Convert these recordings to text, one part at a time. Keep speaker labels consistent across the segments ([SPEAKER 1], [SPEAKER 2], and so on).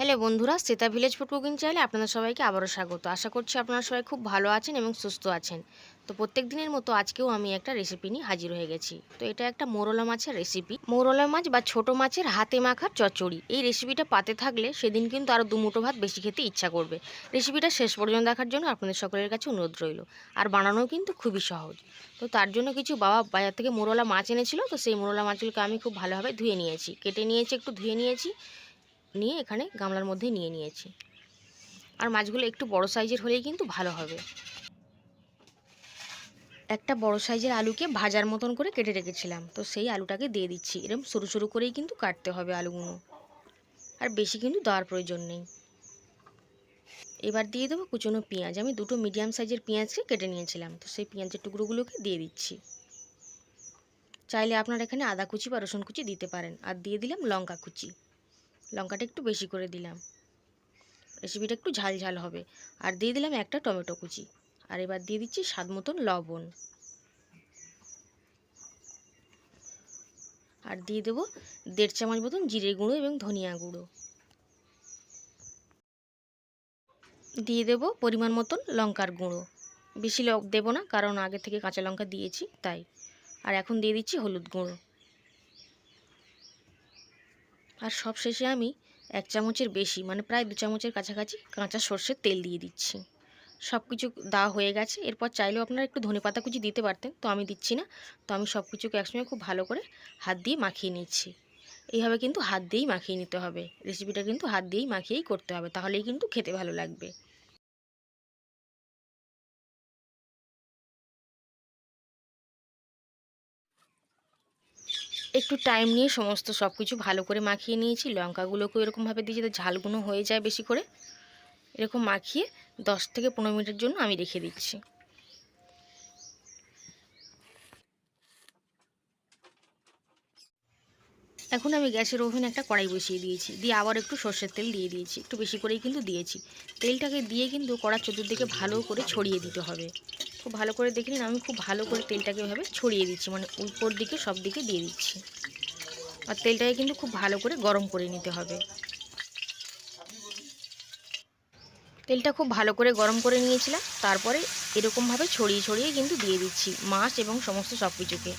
[SPEAKER 1] Hello বন্ধুরা Sita village food cooking চ্যানেলে আপনাদের সবাইকে আবারও স্বাগত। আশা করছি আপনারা সবাই খুব ভালো আছেন এবং সুস্থ আছেন। তো প্রত্যেক দিনের মতো আজকেও আমি একটা রেসিপি নিয়ে হাজির হয়ে গেছি। তো এটা একটা মোরলা মাছের রেসিপি মোরলা মাছ বা ছোট মাছের হাতে মাখার চচ্চড়ি। এই রেসিপিটা পাতে থাকলে সেদিন কিন্তু আরও দুমুটো ভাত বেশি খেতে ইচ্ছা করবে। রেসিপিটা শেষ পর্যন্ত দেখার জন্য আপনাদের সকলের কাছে অনুরোধ রইল। আর বানানো কিন্তু খুবই সহজ। তো তার জন্য কিছু বাবা বাজার থেকে মোরলা মাছ এনেছিল। তো সেই মোরলা মাছগুলোকে আমি খুব ভালোভাবে ধুয়ে নিয়েছি। কেটে নিয়েছি, একটু ধুয়ে নিয়েছি। নিয়ে এখানে গামলার মধ্যে নিয়ে নিয়েছি। আর মাছগুলো একটু বড় সাইজের হলেই কিন্তু ভালো হবে। একটা বড় সাইজের আলুকে ভাজার মতন করে কেটে রেখেছিলাম। তো সেই আলুটাকে দিয়ে দিচ্ছি। এরকম সরু সরু করেই কিন্তু কাটতে হবে আলুগুলো। আর বেশি কিন্তু দেওয়ার প্রয়োজন নেই। এবার দিয়ে দেবো কুচনো পেঁয়াজ। আমি দুটো মিডিয়াম সাইজের পেঁয়াজকে কেটে নিয়েছিলাম। তো সেই পেঁয়াজের টুকরোগুলোকে দিয়ে দিচ্ছি। চাইলে আপনারা এখানে আদা কুচি বা রসুন কুচি দিতে পারেন। আর দিয়ে দিলাম লঙ্কা কুচি। লঙ্কাটা একটু বেশি করে দিলাম। রেসিপিটা একটু ঝাল ঝাল হবে। আর দিয়ে দিলাম একটা টমেটো কুচি। আর এবার দিয়ে দিচ্ছি স্বাদ মতন লবণ। আর দিয়ে দেবো দেড় চামচ মতন জিরে গুঁড়ো এবং ধনিয়া গুঁড়ো। দিয়ে দেবো পরিমাণ মতন লঙ্কার গুঁড়ো। বেশি দেবো না, কারণ আগে থেকে কাঁচা লঙ্কা দিয়েছি, তাই। আর এখন দিয়ে দিচ্ছি হলুদ গুঁড়ো। আর সবশেষে আমি এক চামচের বেশি মানে প্রায় দু চামচের কাছাকাছি কাঁচা সর্ষের তেল দিয়ে দিচ্ছি। সব কিছু দেওয়া হয়ে গেছে। এরপর চাইলেও আপনারা একটু ধনে পাতা কুচি দিতে পারতেন, তো আমি দিচ্ছি না। তো আমি সব কিছুকে একসঙ্গে খুব ভালো করে হাত দিয়ে মাখিয়ে নিচ্ছি। এইভাবে কিন্তু হাত দিয়েই মাখিয়ে নিতে হবে। রেসিপিটা কিন্তু হাত দিয়েই মাখিয়েই করতে হবে, তাহলেই কিন্তু খেতে ভালো লাগবে। একটু টাইম নিয়ে সমস্ত সব কিছু ভালো করে মাখিয়ে নিয়েছি। লঙ্কাগুলোকেও এরকমভাবে দিয়ে যাতে ঝালগুলো হয়ে যায় বেশি করে। এরকম মাখিয়ে দশ থেকে পনেরো মিনিটের জন্য আমি রেখে দিচ্ছি। এখন আমি গ্যাসের ওভেনে একটা কড়াই বসিয়ে দিয়েছি। দিয়ে আবার একটু সর্ষের তেল দিয়ে দিয়েছি। একটু বেশি করেই কিন্তু দিয়েছি। তেলটাকে দিয়ে কিন্তু কড়ার চতুর্দিকে ভালো করে ছড়িয়ে দিতে হবে। খুব ভালো করে দেখে নিন, আমি খুব ভালো করে তেলটাকে এভাবে ছড়িয়ে দিচ্ছি। মানে উপর দিকে, সব দিকে দিয়ে দিচ্ছি। আর তেলটাকে কিন্তু খুব ভালো করে গরম করে নিতে হবে। তেলটা খুব ভালো করে গরম করে নিয়েছিলাম। তারপরে এরকমভাবে ছড়িয়ে ছড়িয়ে কিন্তু দিয়ে দিচ্ছি মাছ এবং সমস্ত সব কিছুকে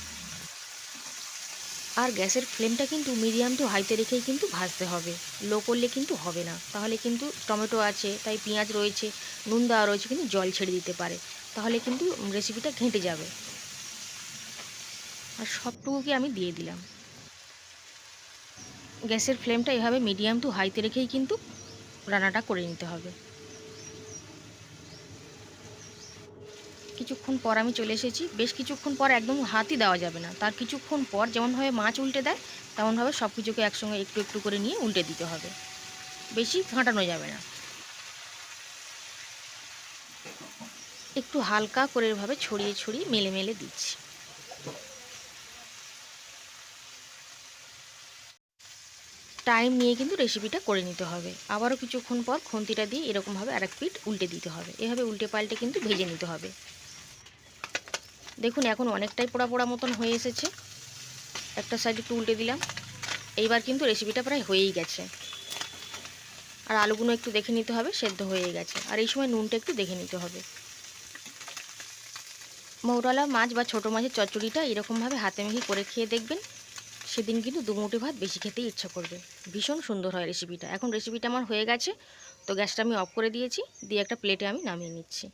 [SPEAKER 1] আর গ্যাসের ফ্লেমটা কিন্তু মিডিয়াম টু হাইতে রেখেই কিন্তু ভাজতে হবে। লো করলে কিন্তু হবে না। তাহলে কিন্তু টমেটো আছে, তাই পেঁয়াজ রয়েছে, নুন দেওয়া রয়েছে, কিন্তু জল ছেড়ে দিতে পারে। তাহলে কিন্তু রেসিপিটা ঘেঁটে যাবে। আর সবটুকুকে আমি দিয়ে দিলাম। গ্যাসের ফ্লেমটা এভাবে মিডিয়াম টু হাইতে রেখেই কিন্তু রান্নাটা করে নিতে হবে। কিছুক্ষণ পর আমি চলে এসেছি। বেশ কিছুক্ষণ পর একদম হাতই দেওয়া যাবে না। তার কিছুক্ষণ পর যেমনভাবে মাছ উল্টে দেয়, তেমনভাবে সব কিছুকে একসঙ্গে একটু একটু করে নিয়ে উল্টে দিতে হবে। বেশি ঘাঁটানো যাবে না। একটু হালকা করে এভাবে ছড়িয়ে ছড়িয়ে মেলে মেলে দিচ্ছি। টাইম নিয়ে কিন্তু রেসিপিটা করে নিতে হবে। আবারও কিছুক্ষণ পর খুন্তিটা দিয়ে এরকমভাবে আরেক পিঠ উল্টে দিতে হবে। এভাবে উল্টে পাল্টে কিন্তু ভেজে নিতে হবে। দেখুন, এখন অনেকটাই পোড়া পোড়া মতন হয়ে এসেছে। একটা সাইড একটু উল্টে দিলাম। এইবার কিন্তু রেসিপিটা প্রায় হয়েই গেছে। আর আলুগুলো একটু দেখে নিতে হবে, সেদ্ধ হয়ে গেছে। আর এই সময় নুনটা একটু দেখে নিতে হবে। মৌরালা মাছ বা ছোটো মাছের চচ্চড়িটা এরকমভাবে হাতে মেখে করে খেয়ে দেখবেন, সেদিন কিন্তু দুমুটি ভাত বেশি খেতেই ইচ্ছা করবে। ভীষণ সুন্দর হয় রেসিপিটা এখন রেসিপিটা আমার হয়ে গেছে, তো গ্যাসটা আমি অফ করে দিয়েছি। দিয়ে একটা প্লেটে আমি নামিয়ে নিচ্ছি।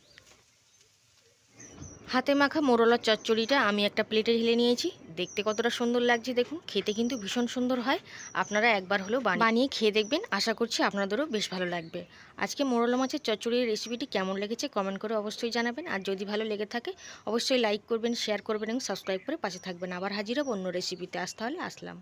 [SPEAKER 1] হাতে মাখা মোরলার চচ্চড়িটা আমি একটা প্লেটে ঢেলে নিয়েছি। দেখতে কতটা সুন্দর লাগছে দেখুন। খেতে কিন্তু ভীষণ সুন্দর হয়। আপনারা একবার হলেও বানিয়ে খেয়ে দেখবেন। আশা করছি আপনাদেরও বেশ ভালো লাগবে। আজকে মোরলা মাছের চচ্চড়ির রেসিপিটি কেমন লেগেছে কমেন্ট করে অবশ্যই জানাবেন। আর যদি ভালো লেগে থাকে, অবশ্যই লাইক করবেন শেয়ার করবেন এবং সাবস্ক্রাইব করে পাশে থাকবেন। আবার হাজির হব অন্য রেসিপিতে আজ তাহলে আসলাম।